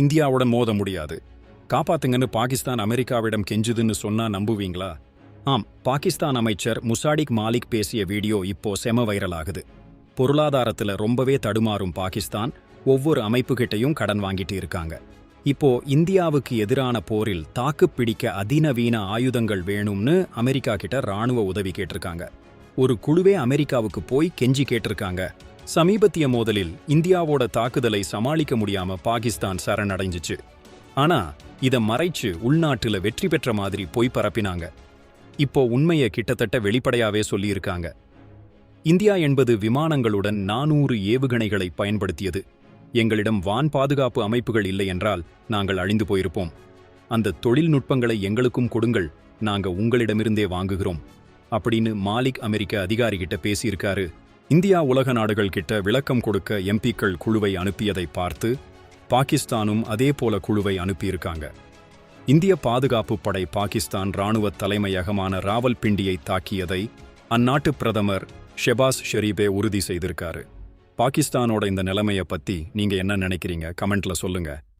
இந்தியாவுடன் மோத முடியாது. காப்பாத்துங்கன்னு பாகிஸ்தான் அமெரிக்காவிடம் கெஞ்சுதுன்னு சொன்னா நம்புவீங்களா? ஆம் பாகிஸ்தான் அமைச்சர் முசாடிக் மாலிக் பேசிய வீடியோ இப்போ செம வைரல் ஆகுது. பொருளாதாரத்துல ரொம்பவே தடுமாறும் பாகிஸ்தான் ஒவ்வொரு அமைப்புகிட்டையும் கடன் வாங்கிட்டு இருக்காங்க. இப்போ இந்தியாவுக்கு எதிரான போரில் தாக்குப் பிடிக்க அதிநவீன ஆயுதங்கள் வேணும்னு அமெரிக்கா கிட்ட ராணுவ உதவி கேட்டிருக்காங்க. ஒரு குழுவே அமெரிக்காவுக்கு போய் கெஞ்சி கேட்டிருக்காங்க. சமீபத்திய மோதலில் இந்தியாவோட தாக்குதலை சமாளிக்க முடியாம பாகிஸ்தான் சரணடைஞ்சிச்சு. ஆனா இத மறைச்சு உள்நாட்டுல வெற்றி பெற்ற மாதிரி பொய் பரப்பினாங்க. இப்போ உண்மையை கிட்டத்தட்ட வெளிப்படையாவே சொல்லியிருக்காங்க. இந்தியா என்பது விமானங்களுடன் நானூறு ஏவுகணைகளை பயன்படுத்தியது. எங்களிடம் வான் பாதுகாப்பு அமைப்புகள் இல்லை என்றால் நாங்கள் அழிந்து போயிருப்போம். அந்த தொழில்நுட்பங்களை எங்களுக்கும் கொடுங்கள் நாங்க உங்களிடமிருந்தே வாங்குகிறோம். அப்படின்னு மாலிக் அமெரிக்க அதிகாரிகிட்ட பேசியிருக்காரு இந்தியா உலக நாடுகள் கிட்ட விளக்கம் கொடுக்க எம்பிக்கள் குழுவை அனுப்பியதை பார்த்து பாகிஸ்தானும் அதே போல குழுவை அனுப்பியிருக்காங்க. இந்திய பாதுகாப்பு படை பாகிஸ்தான் ராணுவ தலைமையகமான ராவல்பிண்டியை தாக்கியதை அந்நாட்டு பிரதமர் ஷெபாஸ் ஷெரீபே உறுதி செய்திருக்காரு. பாகிஸ்தானோட இந்த நிலைமைய பத்தி நீங்க என்ன நினைக்கிறீங்க? கமெண்ட்ல சொல்லுங்க.